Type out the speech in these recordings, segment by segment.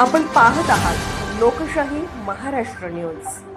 आपण पाहत आहात लोकशाही महाराष्ट्र न्यूज.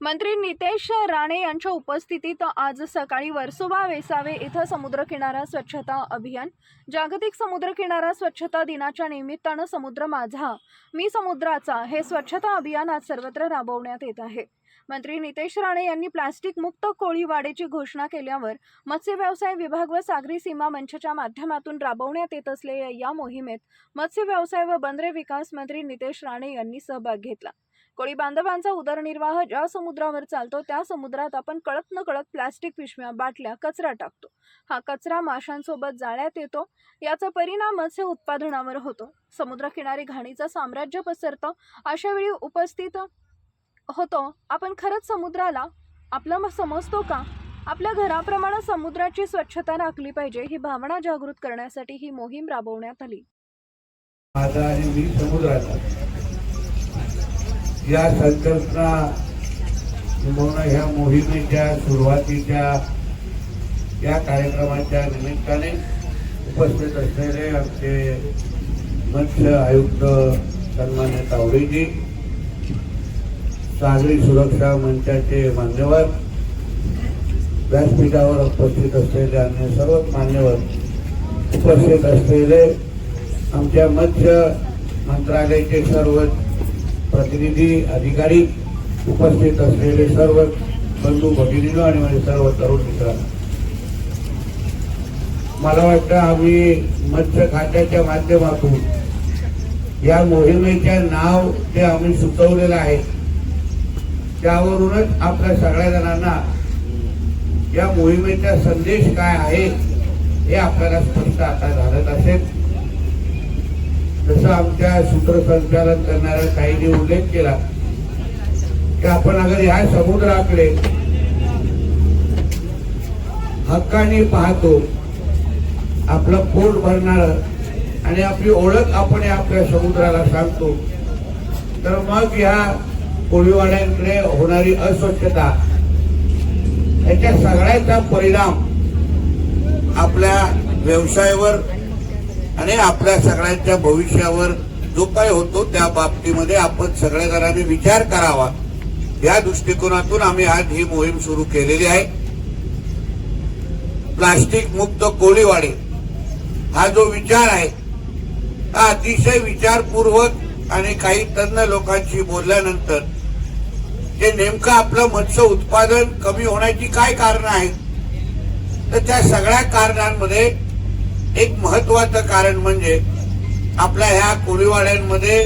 मंत्री नितेश राणे यांच्या उपस्थितीत आज सकाळी वर्सोवा वेसावे इथं समुद्रकिनारा स्वच्छता अभियान जागतिक समुद्रकिनारा स्वच्छता दिनाच्या निमित्तानं समुद्र माझा मी समुद्राचा हे स्वच्छता अभियान आज सर्वत्र राबवण्यात येत आहे. मंत्री नितेश राणे यांनी प्लास्टिक मुक्त कोळीवाडेची घोषणा केल्यावर मत्स्य व्यवसाय विभाग व सागरी सीमा मंचच्या माध्यमातून राबवण्यात येत असलेल्या या मोहिमेत मत्स्य व्यवसाय व बंदरे विकास मंत्री नितेश राणे यांनी सहभाग घेतला. कोळी बांधवांचा उदरनिर्वाह ज्या समुद्रावर चालतो त्या समुद्रात आपण कळत न कळत प्लास्टिक पिशव्या बाटल्या कचरा टाकतो. हा कचरा माशांसोबत जाळ्यात येतो. याचा परिणामच हे उत्पादनावर होतो. समुद्रकिनारी घाणीचं साम्राज्य पसरतं. अशा वेळी उपस्थित होतो. आपण खरंच समुद्राला आपलं समजतो का? आपल्या घराप्रमाणे समुद्राची स्वच्छता राखली पाहिजे ही भावना जागृत करण्यासाठी ही मोहीम राबवण्यात आली. माझा समुद्राचा या संकल्पना किंबहुना ह्या मोहिमेच्या सुरुवातीच्या या कार्यक्रमाच्या निमित्ताने उपस्थित असलेले आमचे मत्स्य आयुक्त सन्मान्य तावडेजी सागरी सुरक्षा मंचाचे मान्यवर व्यासपीठावर उपस्थित असलेले अन्य सर्व मान्यवर उपस्थित असलेले आमच्या मत्स्य मंत्रालयाचे सर्व प्रतिनिधी अधिकारी उपस्थित असलेले सर्व बंधू भगिनीनो आणि माझे सर्व तरुण मित्रांनो. मला वाटतं आम्ही मत्स्य खात्याच्या माध्यमातून या मोहिमेच्या नाव जे आम्ही सुचवलेलं आहे त्यावरूनच आपल्या सगळ्या जणांना या मोहिमेचा संदेश काय आहे हे आपल्याला स्पष्ट आता झालं असेल. जसं आमच्या सूत्रसंचालन करणाऱ्या काहींनी उल्लेख केला की आपण अगर ह्या समुद्राकडे हक्काने पाहतो आपलं पोट भरणार आणि आपली ओळख आपण आपल्या समुद्राला सांगतो तर मग ह्या कोळीवाड्यांकडे होणारी अस्वच्छता याच्या सगळ्याचा परिणाम आपल्या व्यवसायावर आणि आपल्या सगळ्यांच्या भविष्यावर जो काय होतो त्या बाबतीमध्ये आपण सगळ्या जणांनी विचार करावा. या दृष्टिकोनातून आम्ही आज ही मोहीम सुरू केलेली आहे. प्लास्टिक मुक्त कोळीवाडे हा जो विचार आहे हा अतिशय विचारपूर्वक आणि काही तज्ज्ञ लोकांशी बोलल्यानंतर जे नेमकं आपलं मत्स्य उत्पादन कमी होण्याची काय कारण आहेत तर त्या सगळ्या कारणांमध्ये एक महत्वाचं कारण म्हणजे आपल्या ह्या कोळीवाड्यांमध्ये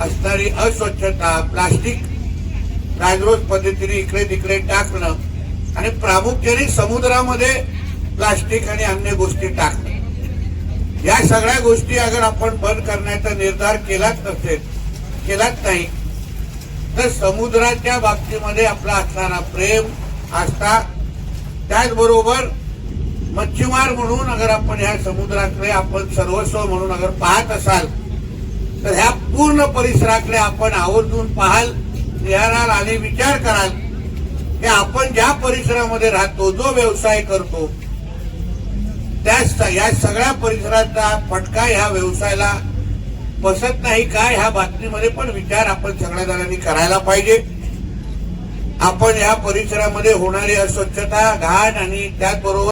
असणारी अस्वच्छता प्लास्टिक राजरोज पद्धतीने इकडे तिकडे टाकणं आणि प्रामुख्याने समुद्रामध्ये प्लास्टिक आणि अन्य गोष्टी टाकणं. या सगळ्या गोष्टी अगर आपण बंद करण्याचा निर्धार केलाच नसेल केलाच नाही तर समुद्राच्या बाबतीमध्ये आपला असणारा प्रेम आस्था त्याचबरोबर मच्छीमार म्हणून अगर आपण ह्या समुद्राकडे आपण सर्वस्व म्हणून अगर पाहत असाल तर ह्या पूर्ण परिसराकडे आपण आवर्जून पाहाल निहाराल आणि विचार कराल की आपण ज्या परिसरामध्ये राहतो जो व्यवसाय करतो त्या या सगळ्या परिसराचा फटका ह्या व्यवसायाला बसत नाही का ह्या बातमीमध्ये पण विचार आपण सगळ्या जणांनी करायला पाहिजे. आपण या परिसरामध्ये होणारी अस्वच्छता घाण आणि त्याचबरोबर